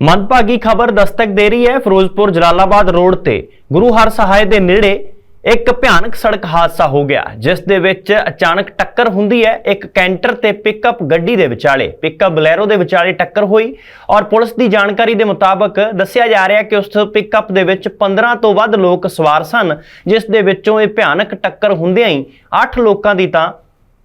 ਮੰਦਭਾਗੀ ਖਬਰ ਦਸਤਕ ਦੇ ਰਹੀ ਹੈ ਫਿਰੋਜ਼ਪੁਰ ਜਲਾਲਾਬਾਦ ਰੋਡ ਤੇ। ਗੁਰੂ ਹਰ ਸਹਾਇ ਦੇ ਨੇੜੇ ਇੱਕ ਭਿਆਨਕ ਸੜਕ ਹਾਦਸਾ ਹੋ ਗਿਆ, ਜਿਸ ਦੇ ਵਿੱਚ ਅਚਾਨਕ ਟੱਕਰ ਹੁੰਦੀ ਹੈ। ਇੱਕ ਕੈਂਟਰ ਤੇ ਪਿਕਅਪ ਗੱਡੀ ਦੇ ਵਿਚਾਲੇ, ਪਿਕਅਪ ਬਲੈਰੋ ਦੇ ਵਿਚਾਲੇ ਟੱਕਰ ਹੋਈ ਔਰ ਪੁਲਿਸ ਦੀ ਜਾਣਕਾਰੀ ਦੇ ਮੁਤਾਬਕ ਦੱਸਿਆ ਜਾ ਰਿਹਾ ਕਿ ਉਸ ਪਿਕਅਪ ਦੇ ਵਿੱਚ 15 ਤੋਂ ਵੱਧ ਲੋਕ ਸਵਾਰ ਸਨ, ਜਿਸ ਦੇ ਵਿੱਚੋਂ ਇਹ ਭਿਆਨਕ ਟੱਕਰ ਹੁੰਦਿਆਂ ਹੀ 8 ਲੋਕਾਂ ਦੀ ਤਾਂ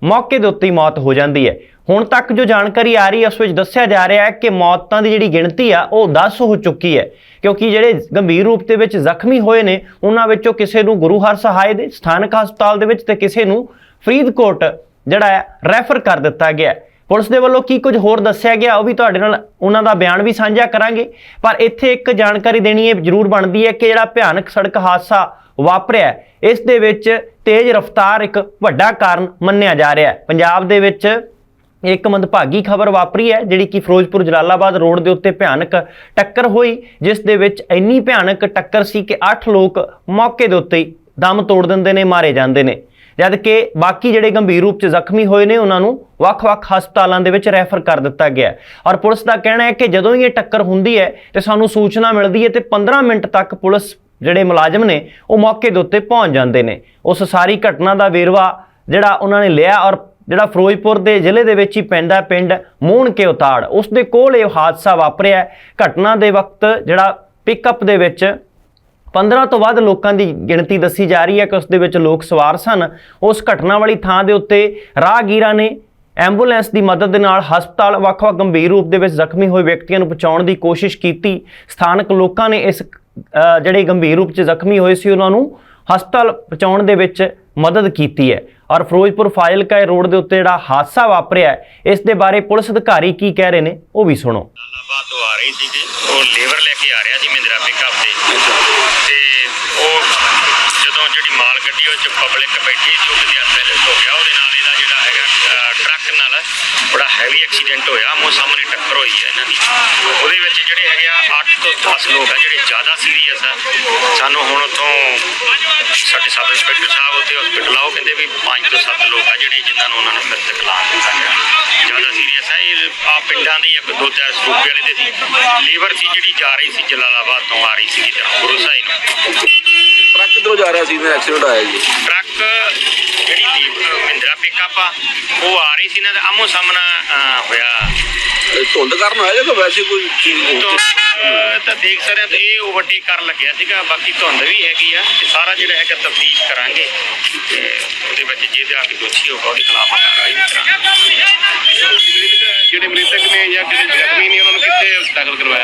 ਮੌਕੇ ਦੇ ਉੱਤੇ ਹੀ ਮੌਤ ਹੋ ਜਾਂਦੀ ਹੈ। ਹੁਣ ਤੱਕ ਜੋ ਜਾਣਕਾਰੀ ਆ ਰਹੀ ਹੈ, ਉਸ ਵਿੱਚ ਦੱਸਿਆ ਜਾ ਰਿਹਾ ਹੈ ਕਿ ਮੌਤਾਂ ਦੀ ਜਿਹੜੀ ਗਿਣਤੀ ਆ, ਉਹ 10 ਹੋ ਚੁੱਕੀ ਹੈ। ਕਿਉਂਕਿ ਜਿਹੜੇ ਗੰਭੀਰ ਰੂਪ ਦੇ ਵਿੱਚ ਜ਼ਖਮੀ ਹੋਏ ਨੇ, ਉਹਨਾਂ ਵਿੱਚੋਂ ਕਿਸੇ ਨੂੰ ਗੁਰੂ ਹਰ ਸਹਾਇ ਦੇ ਸਥਾਨਕ ਹਸਪਤਾਲ ਦੇ ਵਿੱਚ ਤੇ ਕਿਸੇ ਨੂੰ ਫਰੀਦਕੋਟ, ਜਿਹੜਾ ਹੈ, ਰੈਫਰ ਕਰ ਦਿੱਤਾ ਗਿਆ ਪੁਲਿਸ ਦੇ ਵੱਲੋਂ ਕੀ ਕੁਝ ਹੋਰ ਦੱਸਿਆ ਗਿਆ, ਉਹ ਵੀ ਤੁਹਾਡੇ ਨਾਲ ਉਹਨਾਂ ਦਾ ਬਿਆਨ ਵੀ ਸਾਂਝਾ ਕਰਾਂਗੇ। ਪਰ ਇੱਥੇ ਇੱਕ ਜਾਣਕਾਰੀ ਦੇਣੀ ਇਹ ਜ਼ਰੂਰ ਬਣਦੀ ਹੈ ਕਿ ਜਿਹੜਾ ਭਿਆਨਕ ਸੜਕ ਹਾਦਸਾ ਵਾਪਰਿਆ ਇਸ ਦੇ ਵਿੱਚ ਤੇਜ਼ ਰਫ਼ਤਾਰ ਇੱਕ ਵੱਡਾ ਕਾਰਨ ਮੰਨਿਆ ਜਾ ਰਿਹਾ ਹੈ। ਪੰਜਾਬ ਦੇ ਵਿੱਚ ਇੱਕ ਮੰਦਭਾਗੀ ਖਬਰ ਵਾਪਰੀ ਹੈ, ਜਿਹੜੀ ਕਿ ਫਿਰੋਜ਼ਪੁਰ ਜਲਾਲਾਬਾਦ ਰੋਡ ਦੇ ਉੱਤੇ ਭਿਆਨਕ ਟੱਕਰ ਹੋਈ, ਜਿਸ ਦੇ ਵਿੱਚ ਇੰਨੀ ਭਿਆਨਕ ਟੱਕਰ ਸੀ ਕਿ 8 ਲੋਕ ਮੌਕੇ ਦੇ ਉੱਤੇ ਹੀ ਦਮ ਤੋੜ ਦਿੰਦੇ ਨੇ, ਮਾਰੇ ਜਾਂਦੇ ਨੇ। ਜਦ ਕਿ ਬਾਕੀ ਜਿਹੜੇ ਗੰਭੀਰ ਰੂਪ 'ਚ ਜ਼ਖਮੀ ਹੋਏ ਨੇ, ਉਹਨਾਂ ਨੂੰ ਵੱਖ-ਵੱਖ ਹਸਪਤਾਲਾਂ ਦੇ ਵਿੱਚ ਰੈਫਰ ਕਰ ਦਿੱਤਾ ਗਿਆ ਔਰ ਪੁਲਿਸ ਦਾ ਕਹਿਣਾ ਹੈ ਕਿ ਜਦੋਂ ਹੀ ਇਹ ਟੱਕਰ ਹੁੰਦੀ ਹੈ ਤੇ ਸਾਨੂੰ ਸੂਚਨਾ ਮਿਲਦੀ ਹੈ ਤੇ 15 ਮਿੰਟ ਤੱਕ ਪੁਲਿਸ ਜਿਹੜੇ ਮੁਲਾਜ਼ਮ ਨੇ, ਉਹ ਮੌਕੇ ਦੇ ਉੱਤੇ ਪਹੁੰਚ ਜਾਂਦੇ ਨੇ। ਉਸ ਸਾਰੀ ਘਟਨਾ ਦਾ ਵੇਰਵਾ ਜਿਹੜਾ ਉਹਨਾਂ ਨੇ ਲਿਆ ਔਰ ਜਿਹੜਾ ਫਿਰੋਜ਼ਪੁਰ ਦੇ ਜ਼ਿਲ੍ਹੇ ਦੇ ਵਿੱਚ ਹੀ ਪੈਂਦਾ ਪਿੰਡ ਮੂਣ ਕੇ ਉਤਾੜ। ਉਸ ਦੇ ਕੋਲ ਇਹ ਹਾਦਸਾ ਵਾਪਰਿਆ ਘਟਨਾ ਦੇ ਵਕਤ ਜਿਹੜਾ ਪਿਕਅਪ ਦੇ ਵਿੱਚ 15 ਤੋਂ ਵੱਧ ਲੋਕਾਂ ਦੀ ਗਿਣਤੀ ਦੱਸੀ ਜਾ ਰਹੀ ਹੈ ਕਿ ਉਸ ਦੇ ਵਿੱਚ ਲੋਕ ਸਵਾਰ ਸਨ। ਉਸ ਘਟਨਾ ਵਾਲੀ ਥਾਂ ਦੇ ਉੱਤੇ ਰਾਹਗੀਰਾਂ ਨੇ ਐਂਬੂਲੈਂਸ ਦੀ ਮਦਦ ਦੇ ਨਾਲ ਹਸਪਤਾਲ ਵੱਖ-ਵੱਖ ਗੰਭੀਰ ਰੂਪ ਦੇ ਵਿੱਚ ਜ਼ਖਮੀ ਹੋਏ ਵਿਅਕਤੀਆਂ ਨੂੰ ਪਹੁੰਚਾਉਣ ਦੀ ਕੋਸ਼ਿਸ਼ ਕੀਤੀ। ਸਥਾਨਕ ਲੋਕਾਂ ਨੇ ਇਸ ਜਿਹੜੇ ਗੰਭੀਰ ਰੂਪ 'ਚ ਜ਼ਖਮੀ ਹੋਏ ਸੀ, ਉਹਨਾਂ ਨੂੰ ਹਸਪਤਾਲ ਪਹੁੰਚਾਉਣ ਦੇ ਵਿੱਚ ਮਦਦ ਕੀਤੀ ਹੈ। ਔਰ ਫਿਰੋਜ਼ਪੁਰ ਫਾਜ਼ਿਲਕਾ ਰੋਡ ਦੇ ਉੱਤੇ ਜਿਹੜਾ ਹਾਦਸਾ ਵਾਪਰਿਆ ਇਸ ਦੇ ਬਾਰੇ ਪੁਲਿਸ ਅਧਿਕਾਰੀ ਕੀ ਕਹਿ ਰਹੇ ਨੇ, ਉਹ ਵੀ ਸੁਣੋ। ਜਲਾਲਾਬਾਦ ਤੋਂ ਆ ਰਹੀ ਸੀ ਉਹ ਲੇਬਰ ਲੈ ਕੇ ਆ ਰਿਹਾ ਸੀ ਮਹਿੰਦਰਾ ਪਿਕਅਪ ਤੇ। ਤੇ ਉਹ ਜਦੋਂ ਜਿਹੜੀ ਮਾਲ ਗੱਡੀ ਉਹ ਚ ਪਬਲਿਕ ਬੈਠੀ ਸੀ, ਉਹ ਕਿਤੇ ਐਕਸੀਡੈਂਟ ਹੋ ਗਿਆ। ਉਹਦੇ ਨਾਲ ਇਹਦਾ ਜਿਹੜਾ ਹੈਗਾ ਟਰੱਕ ਨਾਲ ਬੜਾ ਹੈਵੀ ਐਕਸੀਡੈਂਟ ਹੋਇਆ। ਮੋ ਸਾਹਮਣੇ ਟੱਕਰ ਹੋਈ ਹੈ ਇਹਨਾਂ ਦੀ। ਉਹਦੇ ਵਿੱਚ ਜਿਹੜੇ ਹੈਗੇ ਆ 8 ਤੋਂ 10 ਲੋਕ ਆ, ਜਿਹੜੇ ਜ਼ਿਆਦਾ ਸੀਰੀਅਸ ਆ। ਸਾਨੂੰ ਹੁਣ ਉੱਥੋਂ ਸਾਡੇ ਸਬ ਇੰਸਪੈਕਟਰ ਸਾਹਿਬ ਉੱਥੇ ਹਸਪੀਟਲ ਆਓ ਕਹਿੰਦੇ ਵੀ 5 ਤੋਂ 7 ਲੋਕ ਆ ਜਿਹੜੇ ਜਿਨ੍ਹਾਂ ਨੂੰ ਉਹਨਾਂ ਨੇ ਮ੍ਰਿਤਕ ਐਲਾਨ ਕੀਤਾ ਗਿਆ ਜ਼ਿਆਦਾ ਸੀਰੀਅਸ ਹੈ ਇਹ ਆ ਪਿੰਡਾਂ ਦੀ ਇੱਕ ਦੋ ਚਾਰ ਸੂਬੇ ਵਾਲੇ ਦੇ ਸੀ। ਲੀਵਰ ਸੀ ਜਿਹੜੀ ਜਾ ਰਹੀ ਸੀ ਜਲਾਲਾਬਾਦ ਤੋਂ ਆ ਰਹੀ ਸੀ ਤਰ੍ਹਾਂ ਗੁਰੂ ਸਾਈ ਨੂੰ। ਟਰੱਕ ਕਿੱਧਰੋਂ ਜਾ ਰਿਹਾ ਸੀ? ਤੇ ਐਕਸੀਡੈਂਟ ਆਇਆ ਜੀ। ਟਰੱਕ ਜਿਹੜੀ ਮਹਿੰਦਰਾ ਪਿਕਅਪ ਆ ਉਹ ਆ ਰਹੀ ਸੀ ਨਾ ਤੇ ਆਮੋ ਸਾਹਮਣਾ ਹੋਇਆ। ਧੁੰਦ ਕਾਰਨ ਹੋਇਆ ਜਾਂ ਵੈਸੇ ਕੋਈ ਚੀਜ਼ ਤੋਂ ਅਹ, ਤਾਂ ਦੇਖ ਸਕਦੇ ਹਾਂ ਤੇ ਇਹ ਓਵਰਟੇਕ ਕਰਨ ਲੱਗਿਆ ਸੀਗਾ ਬਾਕੀ ਧੁੰਦ ਵੀ ਹੈਗੀ ਆ ਤੇ ਸਾਰਾ ਜਿਹੜਾ ਹੈਗਾ ਤਫਤੀਸ਼ ਕਰਾਂਗੇ। ਤੇ ਉਹਦੇ ਵਿੱਚ ਜਿਹਦੇ ਆ ਕੇ ਦੋਸ਼ੀ ਹੋਗਾ ਉਹਦੇ ਖਿਲਾਫ ਕਾਰਵਾਈ ਵੀ ਕਰਾਂਗੇ। ਜਿਹੜੇ ਮ੍ਰਿਤਕ ਨੇ ਜਾਂ ਜਿਹੜੇ ਜ਼ਖਮੀ ਨੇ ਉਹਨਾਂ ਨੂੰ ਕਿੱਥੇ ਦਾਖਲ ਕਰਵਾਇਆ?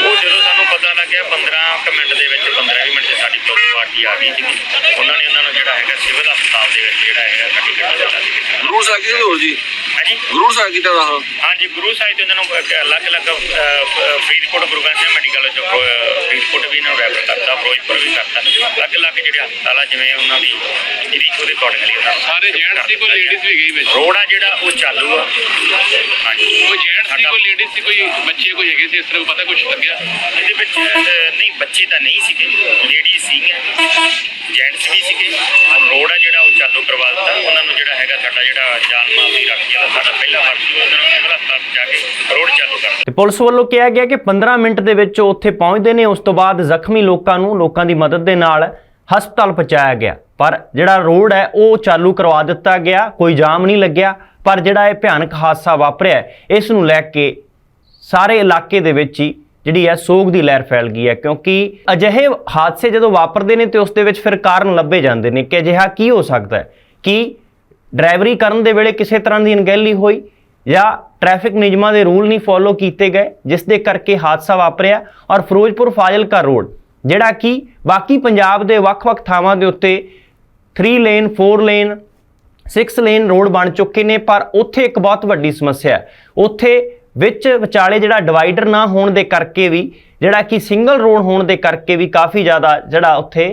ਉਹ ਜਦੋਂ ਸਾਨੂੰ ਪਤਾ ਲੱਗਿਆ 15 ਕੁ ਮਿੰਟ ਦੇ ਵਿੱਚ 15 20 ਮਿੰਟ ਦੇ ਸਾਡੀ ਪੁਲਿਸ ਪਾਰਟੀ ਆ ਗਈ ਸੀ ਉਹਨਾਂ ਨੇ ਉਹਨਾਂ ਨੂੰ ਜਿਹੜਾ ਹੈਗਾ ਸਿਵਲ ਹਸਪਤਾਲ ਦੇ ਵਿੱਚ ਜਿਹੜਾ ਹੈਗਾ ਕੱਟੀ ਕੱਟੀ ਦਿੱਤਾ। ਸੀ ਗੁਰੂ ਸਾਹਿਬ ਕੀ ਹੋਰ ਜੀ? ਹਾਂਜੀ? ਗੁਰੂ ਸਾਹਿਬ ਕੀਤਾ ਦਾ ਹਾਂਜੀ ਗੁਰੂ ਸਾਹਿਬ ਤੇ ਉਹਨਾਂ ਨੂੰ ਇੱਕ ਅਲੱਗ-ਅਲੱਗ ਅਹ, ਅਹ, ਫਰੀਦਕੋਟ ਗੁਰੂ ਗ੍ਰੰਥ ਸਾਹਿਬ ਮੈਡੀਕਲ ਚ ਅਹ, ਫਰੀਦਕੋਟ ਵੀ ਇਹਨਾਂ ਨੂੰ ਰੈਫਰ ਕਰਤਾ ਫਿਰੋਜ਼ਪੁਰ ਵੀ ਕਰਤਾ। ਅਲੱਗ-ਅਲੱਗ ਜਿਹੜੇ ਹਸਪਤਾਲ ਆ ਜਿਵੇਂ ਉਹਨਾਂ ਦੀ ਜਿਹਦੀ ਉਹਦੇ ਅਕੋਰਡਿੰਗਲੀ ਉਹਨਾਂ ਨੂੰ ਸਾਰੇ ਜੈਂਟਸ ਸੀ ਕੋਈ ਲੇਡੀਜ਼ ਵੀ ਗਈ ਵਿੱਚ? ਰੋਡ ਆ ਜਿਹੜਾ ਉਹ ਚਾਲੂ ਆ। ਹਾਂਜੀ। ਕੋਈ ਜੈਂਟਸ ਸੀ ਕੋਈ ਲੇਡੀਜ਼ ਸੀ ਕੋਈ ਬੱਚੇ ਕੋਈ ਹੈਗੇ ਸੀ ਇਸ ਤਰ੍ਹਾਂ ਪਤਾ ਕੁਝ ਲੱਗਿਆ? ਇਹਦੇ ਵਿੱਚ ਅਹ, ਨਹੀਂ ਬੱਚੇ ਤਾਂ ਨਹੀਂ ਸੀਗੇ। ਲੇਡੀ ਸੀਗੀਆਂ। ਜੈਂਟਸ ਵੀ ਸੀਗੇ। ਰੋਡ ਆ ਜਿਹੜਾ ਉਹ ਚਾਲੂ ਕਰਵਾ ਦਿੱਤਾ। ਉਹਨਾਂ ਨੂੰ ਜਿਹੜਾ ਹੈਗਾ ਸਾਡਾ ਜਿਹੜਾ ਜਾਨ ਮਾਲ ਦੀ ਰਾਖੀ ਵਾਲਾ ਸਾਡਾ ਪਹਿਲਾ ਫਰਜ਼ ਸੀ ਉਹਨਾਂ ਨੂੰ ਸਿਵਲ ਹਸਪਤਾਲ ਜਾ ਕੇ ਪੁਲਿਸ ਵੱਲੋਂ ਕਿਹਾ ਗਿਆ ਕਿ 15 ਮਿੰਟ ਦੇ ਵਿੱਚ ਉਹ ਉੱਥੇ ਪਹੁੰਚਦੇ ਨੇ। ਉਸ ਤੋਂ ਬਾਅਦ ਜ਼ਖਮੀ ਲੋਕਾਂ ਨੂੰ ਲੋਕਾਂ ਦੀ ਮਦਦ ਦੇ ਨਾਲ ਹਸਪਤਾਲ ਪਹੁੰਚਾਇਆ ਗਿਆ। ਪਰ ਜਿਹੜਾ ਰੋਡ ਹੈ, ਉਹ ਚਾਲੂ ਕਰਵਾ ਦਿੱਤਾ ਗਿਆ। ਕੋਈ ਜਾਮ ਨਹੀਂ ਲੱਗਿਆ। ਪਰ ਜਿਹੜਾ ਇਹ ਭਿਆਨਕ ਹਾਦਸਾ ਵਾਪਰਿਆ ਇਸ ਨੂੰ ਲੈ ਕੇ ਸਾਰੇ ਇਲਾਕੇ ਦੇ ਵਿੱਚ ਹੀ ਜਿਹੜੀ ਹੈ, ਸੋਗ ਦੀ ਲਹਿਰ ਫੈਲ ਗਈ ਹੈ। ਕਿਉਂਕਿ ਅਜਿਹੇ ਹਾਦਸੇ ਜਦੋਂ ਵਾਪਰਦੇ ਨੇ ਤੇ ਉਸ ਦੇ ਵਿੱਚ ਫਿਰ ਕਾਰਨ ਲੱਭੇ ਜਾਂਦੇ ਨੇ ਕਿ ਅਜਿਹਾ ਕੀ ਹੋ ਸਕਦਾ ਹੈ? ਕਿ ਡਰਾਈਵਰੀ ਕਰਨ ਦੇ ਵੇਲੇ ਕਿਸੇ ਤਰ੍ਹਾਂ ਦੀ ਅਣਗਹਿਲੀ ਹੋਈ? ਜਾਂ ਟ੍ਰੈਫਿਕ ਨਿਯਮਾਂ ਦੇ ਰੂਲ ਨਹੀਂ ਫੋਲੋ ਕੀਤੇ ਗਏ, ਜਿਸ ਦੇ ਕਰਕੇ ਹਾਦਸਾ ਵਾਪਰਿਆ ਔਰ ਫਿਰੋਜ਼ਪੁਰ ਫਾਜ਼ਿਲਕਾ ਰੋਡ, ਜਿਹੜਾ ਕਿ ਬਾਕੀ ਪੰਜਾਬ ਦੇ ਵੱਖ-ਵੱਖ ਥਾਵਾਂ ਦੇ ਉੱਤੇ 3 ਲੇਨ 4 ਲੇਨ 6 ਲੇਨ ਰੋਡ ਬਣ ਚੁੱਕੇ ਨੇ, ਪਰ ਉੱਥੇ ਇੱਕ ਬਹੁਤ ਵੱਡੀ ਸਮੱਸਿਆ ਹੈ। ਉੱਥੇ ਵਿੱਚ ਵਿਚਾਲੇ ਜਿਹੜਾ ਡਿਵਾਈਡਰ ਨਾ ਹੋਣ ਦੇ ਕਰਕੇ ਵੀ, ਜਿਹੜਾ ਕਿ ਸਿੰਗਲ ਰੋਡ ਹੋਣ ਦੇ ਕਰਕੇ ਵੀ ਕਾਫੀ ਜ਼ਿਆਦਾ ਜਿਹੜਾ ਉੱਥੇ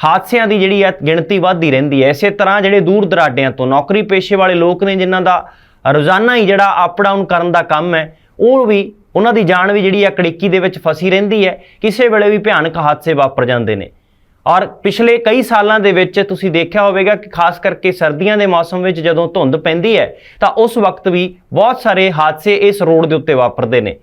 ਹਾਦਸਿਆਂ ਦੀ ਜਿਹੜੀ ਹੈ ਗਿਣਤੀ ਵੱਧਦੀ ਰਹਿੰਦੀ ਹੈ। ਇਸੇ ਤਰ੍ਹਾਂ ਜਿਹੜੇ ਦੂਰ ਦਰਾਡਿਆਂ ਤੋਂ ਨੌਕਰੀ ਪੇਸ਼ੇ ਵਾਲੇ ਲੋਕ ਨੇ, ਜਿਨ੍ਹਾਂ ਦਾ ਰੋਜ਼ਾਨਾ ਹੀ ਜਿਹੜਾ ਅਪ ਡਾਊਨ ਕਰਨ ਦਾ ਕੰਮ ਹੈ, ਉਹ ਵੀ ਉਹਨਾਂ ਦੀ ਜਾਨ ਵੀ ਜਿਹੜੀ ਆ ਕੜਿੱਕੀ ਦੇ ਵਿੱਚ ਫਸੀ ਰਹਿੰਦੀ ਹੈ, ਕਿਸੇ ਵੇਲੇ ਵੀ ਭਿਆਨਕ ਹਾਦਸੇ ਵਾਪਰ ਜਾਂਦੇ ਨੇ। ਔਰ ਪਿਛਲੇ ਕਈ ਸਾਲਾਂ ਦੇ ਵਿੱਚ ਤੁਸੀਂ ਦੇਖਿਆ ਹੋਵੇਗਾ ਕਿ ਖਾਸ ਕਰਕੇ ਸਰਦੀਆਂ ਦੇ ਮੌਸਮ ਵਿੱਚ ਜਦੋਂ ਧੁੰਦ ਪੈਂਦੀ ਹੈ, ਤਾਂ ਉਸ ਵਕਤ ਵੀ ਬਹੁਤ ਸਾਰੇ ਹਾਦਸੇ ਇਸ ਰੋਡ ਦੇ ਉੱਤੇ ਵਾਪਰਦੇ ਨੇ।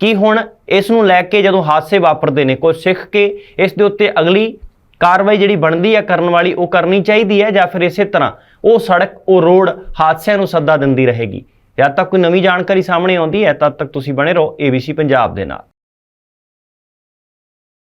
ਕੀ ਹੁਣ ਇਸ ਨੂੰ ਲੈ ਕੇ ਜਦੋਂ ਹਾਦਸੇ ਵਾਪਰਦੇ ਨੇ, ਕੋਈ ਸਿੱਖ ਕੇ ਇਸ ਦੇ ਉੱਤੇ ਅਗਲੀ ਕਾਰਵਾਈ ਜਿਹੜੀ ਬਣਦੀ ਹੈ ਕਰਨ ਵਾਲੀ, ਉਹ ਕਰਨੀ ਚਾਹੀਦੀ ਹੈ ਜਾਂ ਫਿਰ ਇਸੇ ਤਰ੍ਹਾਂ ਉਹ ਸੜਕ, ਉਹ ਰੋਡ ਹਾਦਸਿਆਂ ਨੂੰ ਸੱਦਾ ਦਿੰਦੀ ਰਹੇਗੀ। ਜਦ ਤੱਕ ਕੋਈ ਨਵੀਂ ਜਾਣਕਾਰੀ ਸਾਹਮਣੇ ਆਉਂਦੀ ਹੈ, ਤਦ ਤੱਕ ਤੁਸੀਂ ਬਣੇ ਰਹੋ ABC ਪੰਜਾਬ ਦੇ ਨਾਲ।